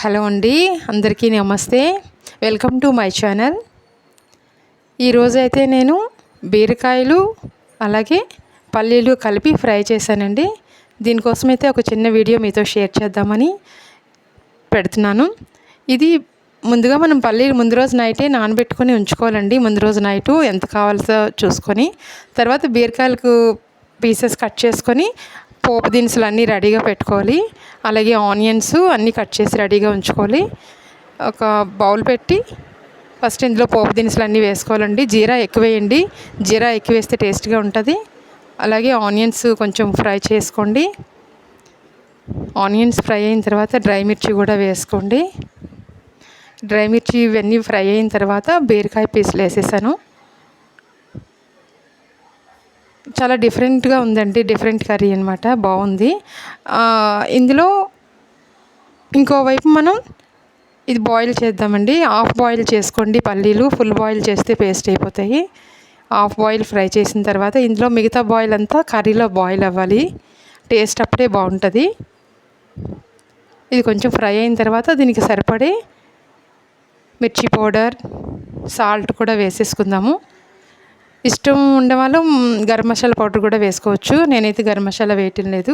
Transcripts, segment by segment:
Hello అండి అందరికీ నమస్తే. వెల్కమ్ టు మై ఛానల్ ఈరోజైతే నేను బీరకాయలు అలాగే పల్లీలు కలిపి ఫ్రై చేశానండి. దీనికోసం అయితే ఒక చిన్న వీడియో మీతో షేర్ చేద్దామని పెడుతున్నాను. ఇది ముందుగా మనం పల్లీలు ముందు రోజు నైటే నానబెట్టుకొని ఉంచుకోవాలండి. ముందు రోజు నైటు ఎంత కావాల్సో చూసుకొని. తర్వాత బీరకాయలకు పీసెస్ కట్ చేసుకొని పోపు దినుసులు అన్నీ రెడీగా పెట్టుకోవాలి. అలాగే ఆనియన్స్ అన్నీ కట్ చేసి రెడీగా ఉంచుకోవాలి. ఒక బౌల్ పెట్టి ఫస్ట్ ఇందులో పోపు దినుసులు అన్నీ వేసుకోవాలండి. జీరా ఎక్కువ వేయండి. జీరా ఎక్కువ వేస్తే టేస్ట్గా ఉంటుంది. అలాగే ఆనియన్స్ కొంచెం ఫ్రై చేసుకోండి. ఆనియన్స్ ఫ్రై అయిన తర్వాత డ్రై మిర్చి కూడా వేసుకోండి. డ్రై మిర్చి ఇవన్నీ ఫ్రై అయిన తర్వాత బీరకాయ పీసులు వేసేసాను. చాలా డిఫరెంట్గా ఉందండి డిఫరెంట్ కర్రీ అనమాట బాగుంది ఇందులో ఇంకోవైపు మనం ఇది బాయిల్ చేద్దామండి. హాఫ్ బాయిల్ చేసుకోండి పల్లీలు ఫుల్ బాయిల్ చేస్తే పేస్ట్ అయిపోతాయి. హాఫ్ బాయిల్ ఫ్రై చేసిన తర్వాత ఇందులో మిగతా బాయిల్ అంతా కర్రీలో బాయిల్ అవ్వాలి. టేస్ట్ అప్పుడే బాగుంటుంది ఇది కొంచెం ఫ్రై అయిన తర్వాత దీనికి సరిపడే మిర్చి పౌడర్ సాల్ట్ కూడా వేసేసుకుందాము. ఇష్టం ఉండేవాళ్ళు గరం మసాలా పౌడర్ కూడా వేసుకోవచ్చు. నేనైతే గరం మసాలా వేయటం లేదు.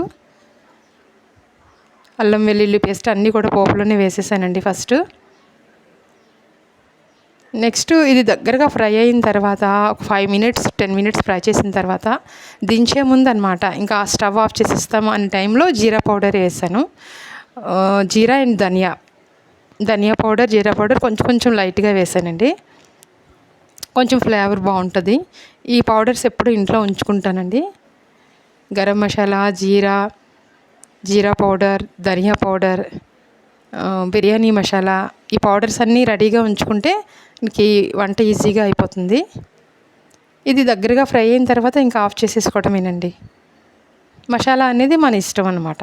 అల్లం వెల్లుల్లి పేస్ట్ అన్నీ కూడా పోపులోనే వేసేసానండి ఫస్ట్. నెక్స్ట్ ఇది దగ్గరగా ఫ్రై అయిన తర్వాత ఒక five minutes ten minutes fry చేసిన తర్వాత దించే ముందు అనమాట ఇంకా స్టవ్ ఆఫ్ చేసేస్తాము అనే టైంలో జీరా పౌడర్ వేసాను. జీరా అండ్ ధనియా. ధనియా పౌడర్ జీరా పౌడర్ కొంచెం కొంచెం లైట్గా వేసానండి. కొంచెం ఫ్లేవర్ బాగుంటుంది. ఈ పౌడర్స్ ఎప్పుడు ఇంట్లో ఉంచుకుంటానండి. గరం మసాలా జీరా జీరా పౌడర్ ధనియా పౌడర్ బిర్యానీ మసాలా ఈ పౌడర్స్ అన్నీ రెడీగా ఉంచుకుంటే మనకి వంట ఈజీగా అయిపోతుంది. ఇది దగ్గరగా ఫ్రై అయిన తర్వాత ఇంకా ఆఫ్ చేసేసుకోవటమేనండి. మసాలా అనేది మన ఇష్టం అనమాట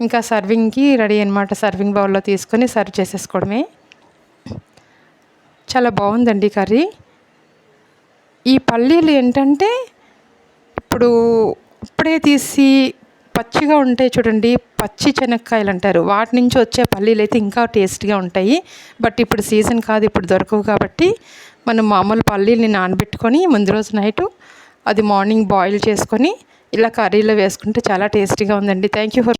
ఇంకా సర్వింగ్కి రెడీ అనమాట సర్వింగ్ బౌల్లో తీసుకొని సర్వ్ చేసేసుకోవడమే. చాలా బాగుందండి కర్రీ. ఈ పల్లీలు ఏంటంటే ఇప్పుడు ఇప్పుడే తీసి పచ్చిగా ఉంటాయి చూడండి పచ్చి శనక్కాయలు అంటారు. వాటి నుంచి వచ్చే పల్లీలు అయితే ఇంకా టేస్ట్గా ఉంటాయి. బట్ ఇప్పుడు సీజన్ కాదు ఇప్పుడు దొరకవు కాబట్టి మనం మామూలు పల్లీల్ని నానబెట్టుకొని ముందు రోజు నైటు అది మార్నింగ్ బాయిల్ చేసుకొని ఇలా కర్రీలో వేసుకుంటే చాలా టేస్టీగా ఉందండి. Thank you for